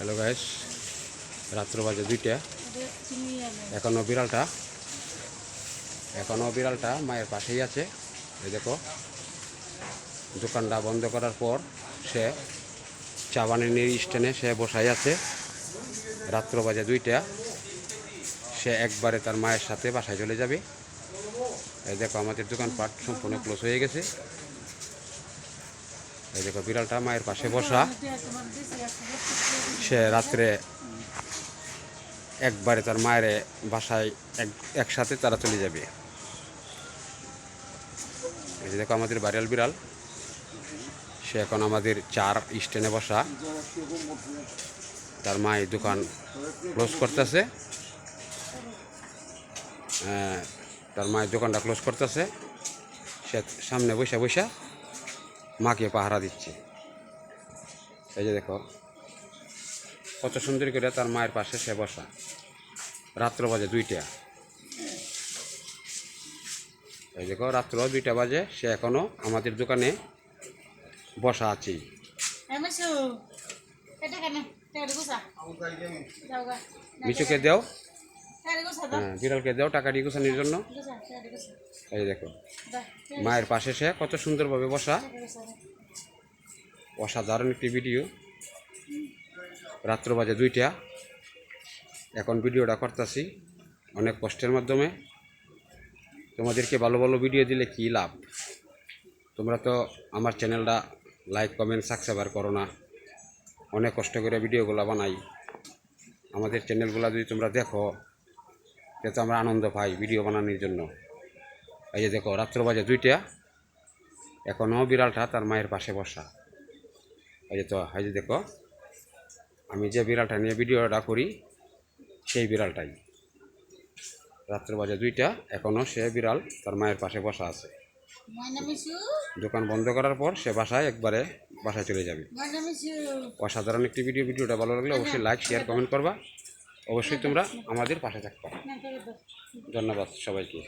Hello guys রাত্র বাজে দুইটা। এখনও বিড়ালটা এখনও বিড়ালটা মায়ের পাশেই আছে। এই দেখো, দোকানটা বন্ধ করার পর সে চা বানিয়ে স্ট্যান্ডে সে বসাই আছে। রাত্র বাজে দুইটা। সে একবারে তার মায়ের সাথে বাসায় চলে যাবে। এই দেখো, আমাদের দোকানপাট সম্পূর্ণ ক্লোজ হয়ে গেছে। এই দেখো, বিড়ালটা মায়ের পাশে বসা। সে রাত্রে একবারে তার মায়ের বাসায় এক, একসাথে তারা চলে যাবে। এই দেখো, আমাদের বাড়িয়াল বিড়াল। সে এখন আমাদের চার স্ট্যান্ডে বসা। তার মায়ের দোকান ক্লোজ করতেছে। তার মায়ের দোকানটা ক্লোজ করতেছে। সে সামনে বসে বসে মাকে পাহারা দিচ্ছে। এই যে দেখো কত সুন্দর করে তার মায়ের পাশে সে বসা। রাত্র বাজে দুইটা। এই দেখো রাত্র দুইটা বাজে সে এখনও আমাদের দোকানে বসা আছে। মিচুকে দেও। হ্যাঁ বিড়ালকে দেও টাকা দিয়ে গুছানোর জন্য। এই দেখো মায়ের পাশে সে কত সুন্দরভাবে বসা। অসাধারণ একটি ভিডিও। রাত্র বাজে দুইটা। এখন ভিডিওটা করতেছি অনেক কষ্টের মাধ্যমে। তোমাদেরকে ভালো ভালো ভিডিও দিলে কী লাভ? তোমরা তো আমার চ্যানেলটা লাইক কমেন্ট সাবস্ক্রাইবার করো না। অনেক কষ্ট করে ভিডিওগুলো বানাই। আমাদের চ্যানেলগুলো যদি তোমরা দেখো যাতে আমরা আনন্দ পাই ভিডিও বানানোর জন্য। এই যে দেখো রাত্র বাজে দুইটা। এখনও বিড়ালটা তার মায়ের পাশে বসা। এই যে তো এই যে দেখো আমি যে বিড়ালটা নিয়ে ভিডিওটা করি সেই বিড়ালটাই। রাত্র বাজে দুইটা এখনও সে বিড়াল তার মায়ের পাশে বসা আছে। দোকান বন্ধ করার পর সে বাসায় একবারে বাসায় চলে যাবে। অসাধারণ একটি ভিডিও ভিডিওটা ভালো লাগলে অবশ্যই লাইক শেয়ার কমেন্ট করবা। অবশ্যই তোমরা আমাদের পাশে থাকবা ধন্যবাদ সবাইকে।